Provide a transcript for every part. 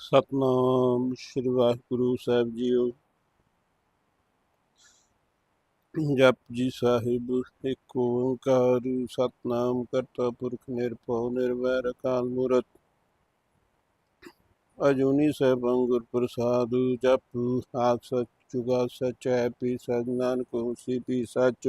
ਸਤਨਾਮ ਸ੍ਰੀ ਵਾਹਿਗੁਰੂ ਸਾਹਿਬ JIO ਜਪ ਜੀ ਸਾਹਿਬ ਇੱਕ ਓੰਕਾਰ ਸਤਨਾਮ ਕਰਤਾ ਪੁਰਖ ਨਿਰਭਉ ਨਿਰਵੈਰ ਅਕਾਲ ਮੂਰਤ ਅਜੂਨੀ ਸੈਭੰ ਗੁਰ ਪ੍ਰਸਾਦ ਜਪ ਆਪ ਸਚ ਜੁਗਾ ਸਚ ਹੈ ਪੀ ਸਚ ਨਾਨਕ ਹੋਸੀ ਪੀ ਸਚ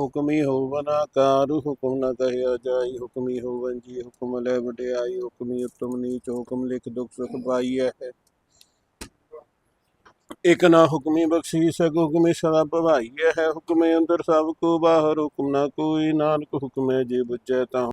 ਹੁਕਮੀ ਹੋਵਨ ਆਕਾਰ, ਹੁਕਮ ਨਾ ਕਹਿਆ ਜਾਈ, ਹੁਕਮੀ ਹੋਵਨ ਜੀ ਹੁਕਮ ਲੈ ਵਡਿਆਈ, ਹੁਕਮੀ ਉਤਮ ਨੀਚ, ਹੁਕਮ ਲਿਖ ਦੁਖ ਸੁਖ ਪਾਈਐ। ਇਕ ਨਾ ਹੁਕਮੀ ਬਖਸ਼ੀ ਸਕ ਹੁਕਮੇ ਸਦਾ ਭਵਾਈਐ ਹੈ ਹੁਕਮੇ ਅੰਦਰ ਸਭ ਕੋ ਬਾਹਰ, ਹੁਕਮ ਨਾ ਕੋਈ, ਨਾਨਕ ਹੁਕਮੇ ਜੇ ਬੁਝੈ ਤਾਂ